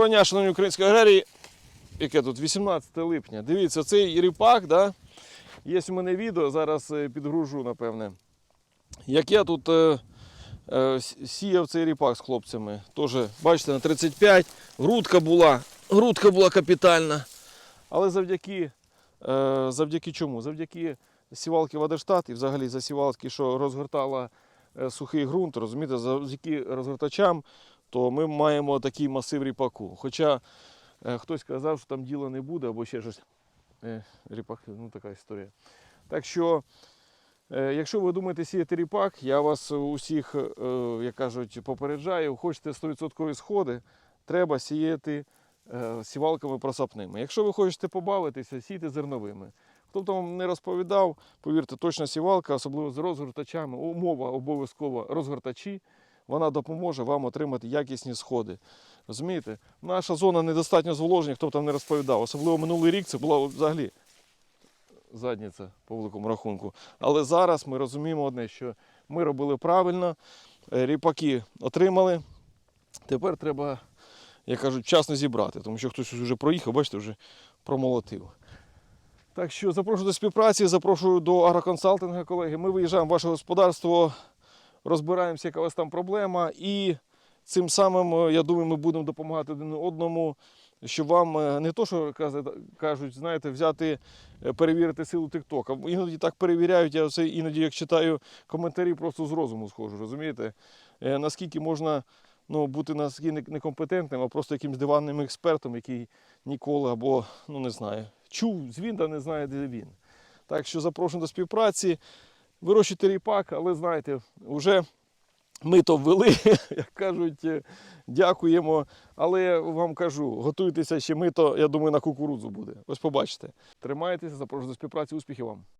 Броня, шановні українські аграрії, яке тут 18 липня. Дивіться, цей ріпак, да? є у мене відео, зараз е, підгружу, напевне. Як я тут е, е, сіяв цей ріпак з хлопцями. Тоже, бачите, на 35, грудка була, грудка була капітальна. Але завдяки, е, завдяки чому? Завдяки сівалки Вадерштат і взагалі за сівалки, що розгортала е, сухий ґрунт, розумієте, завдяки розгортачам, то ми маємо такий масив ріпаку. Хоча е, хтось казав, що там діла не буде або ще щось. Е, ріпак, ну така історія. Так що, е, якщо ви думаєте сіяти ріпак, я вас усіх, е, як кажуть, попереджаю, хочете 100% сходи, треба сіяти е, сівалками просапними. Якщо ви хочете побавитися, сійте зерновими. Хто б там не розповідав, повірте, точна сівалка, особливо з розгортачами, умова обов'язково розгортачі, вона допоможе вам отримати якісні сходи. Розумієте? Наша зона недостатньо зволоження, хто б там не розповідав. Особливо минулий рік це була взагалі задниця по великому рахунку. Але зараз ми розуміємо одне, що ми робили правильно, е, ріпаки отримали. Тепер треба, як кажуть, вчасно зібрати, тому що хтось вже проїхав, бачите, вже промолотив. Так що запрошую до співпраці, запрошую до агроконсалтингу, колеги. Ми виїжджаємо в ваше господарство, розбираємося, яка у вас там проблема, і цим самим, е, я думаю, ми будемо допомагати один одному, щоб вам е, не то, що кажуть, знаєте, взяти, е, перевірити силу TikTok. а Іноді так перевіряють, я це іноді, як читаю коментарі, просто з розуму схожу, розумієте? Наскільки можна ну, бути наскільки некомпетентним, а просто якимсь диванним експертом, який ніколи або, ну не знаю, чув звін, та не знає, де він. Так що запрошую до співпраці. Вирощуйте ріпак, але знаєте, вже ми то ввели, як кажуть, е, дякуємо. Але вам кажу, готуйтеся ще мито, я думаю, на кукурудзу буде. Ось побачите. Тримайтеся, запрошую до співпраці, успіхів вам.